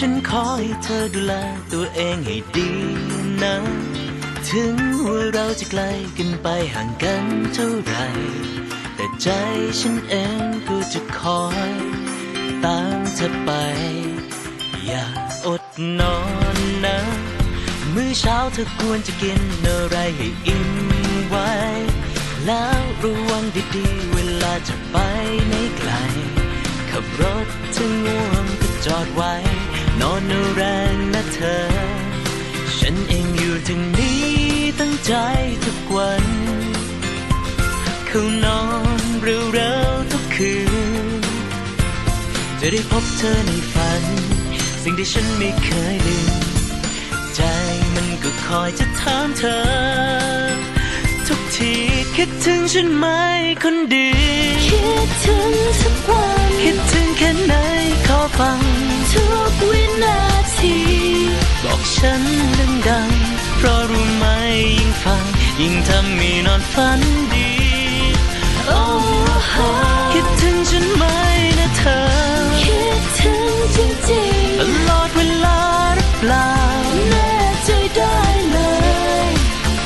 ฉันขอให้เธอดูแลตัวเองให้ดีนะ ถึงว่าเราจะไกลกันไปห่างกันเท่าไหรแต่ใจฉันเองก็จะคอย ตามเธอไป อย่าอดนอนนะ มื้อเช้าเธอควรจะกินอะไรให้อิ่มไว้ แล้วระวังดีๆเวลาจะไปไหนไกล ใจทุกวันเขานอนเร็วๆทุกคืน จะได้พบเธอในฝัน สิ่งที่ฉันไม่เคยลืม ใจมันก็คอยจะถามเธอ ทุกทีคิดถึงฉันไหมคนดี คิดถึงทุกวันคิดถึงแค่ไหนขอฟัง ทุกวินาที บอกฉัน ยิ่งทำให้นอนฝันดี โอ้โหคิดถึงฉันไหมนะเธอ คิดถึงจริงตลอดเวลาหรือเปล่าๆแน่ใจได้เลย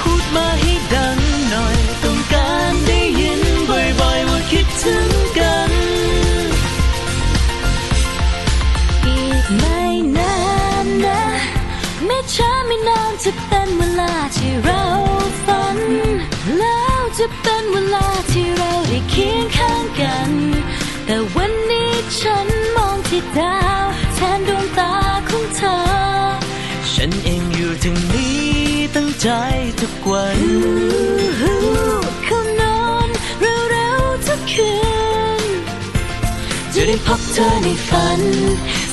พูดมาให้ดังหน่อย ต้องการได้ยินบ่อยๆว่าคิดถึงกัน อีกไม่นานนะ ไม่ช้าไม่นานจะเป็นเวลาที่เราฝันแล้ว จะเป็นเวลาที่เราได้เคียงข้างกัน แต่วันนี้ฉันมองที่ดาวแทนดวงตาของเธอ ฉันเองอยู่ทางนี้ตั้งใจทุกวันเขานอนเร็วๆทุกคืน จะได้พบเธอในฝัน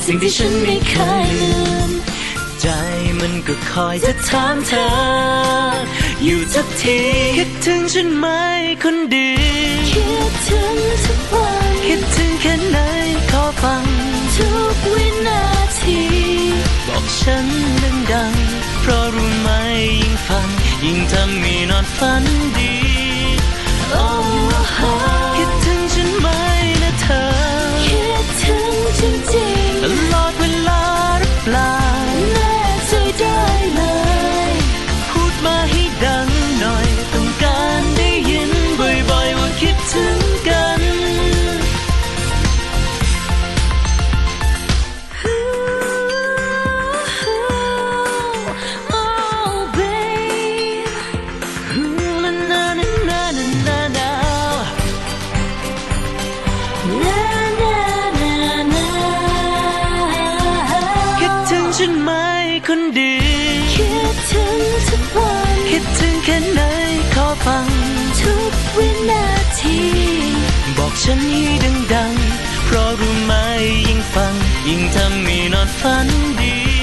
สิ่งที่ฉันไม่เคยลืม ใจมันก็คอยจะถามเธอ อยู่ทุกทีคิดถึงฉันไหมคนดีคิดถึงทุกวันคิดถึงแค่ไหนขอฟัง ทุกวินาที บอกฉันดังๆเพราะรู้ไหมยิ่งฟัง ยิ่งทำให้นอนฝันดี คนดีคิดถึงทุกวันคิดถึงแค่ไหนขอฟัง ทุกวินาที บอกฉันให้ดังๆ เพราะรู้ไหมยิ่งฟัง ยิ่งทำให้นอนฝันดี